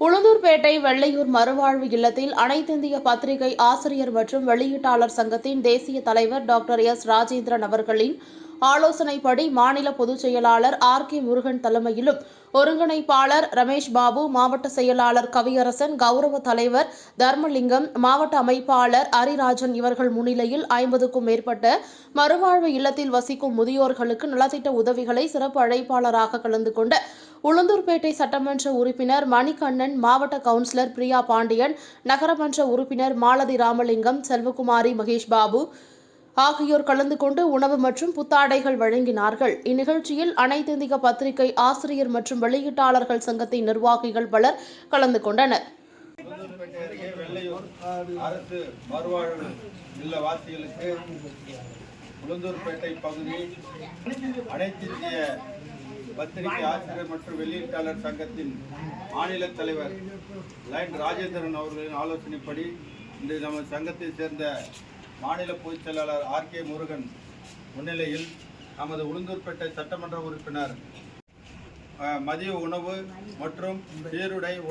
உளுந்தூர்பேட்டை வெள்ளையூர் மறுவாழ்வு இல்லத்தில் அனைத்திந்திய பத்திரிகை ஆசிரியர் மற்றும் வெளியீட்டாளர் சங்கத்தின் தேசிய தலைவர் டாக்டர் எஸ். ராஜேந்திரன் அவர்களின் ஆலோசனைப்படி மாநில பொதுச் செயலாளர் ஆர் கே முருகன் தலைமையிலும் ஒருங்கிணைப்பாளர் ரமேஷ் பாபு மாவட்ட செயலாளர் கவியரசன் கௌரவ தலைவர் தர்மலிங்கம் மாவட்ட அமைப்பாளர் அரிராஜன் இவர்கள் முன்னிலையில் ஐம்பதுக்கும் மேற்பட்ட மறுவாழ்வு இல்லத்தில் வசிக்கும் முதியோர்களுக்கு நலத்திட்ட உதவிகளை சிறப்பு அழைப்பாளராக கலந்து கொண்ட உளுந்தூர்பேட்டை சட்டமன்ற உறுப்பினர் மணிகண்ணன் மாவட்ட கவுன்சிலர் பிரியா பாண்டியன் நகரமன்ற உறுப்பினர் மாலதி ராமலிங்கம் செல்வகுமாரி மகேஷ் பாபு ஆகியோர் கலந்து கொண்டு உணவு மற்றும் புத்தாடைகள் வழங்கினார்கள். இந்நிகழ்ச்சியில் அனைத்திந்திய பத்திரிகை ஆசிரியர் மற்றும் வெளியீட்டாளர்கள் சங்கத்தின் நிர்வாகிகள் பலர் கலந்து கொண்டனர். அரசு மறுவாழ்வு உளுந்தூர்பேட்டை பகுதி அனைத்திந்திய பத்திரிகை ஆசிரியர் மற்றும் வெளியீட்டாளர் சங்கத்தின் மாநில தலைவர் லைன் ராஜேந்திரன் அவர்களின் ஆலோசனைப்படி இன்று நமது சங்கத்தை சேர்ந்த மாநில பொதுச் செயலாளர் ஆர் கே முருகன் முன்னிலையில் நமது உளுந்தூர்பேட்டை சட்டமன்ற உறுப்பினர் மதிய உணவு மற்றும் சீருடை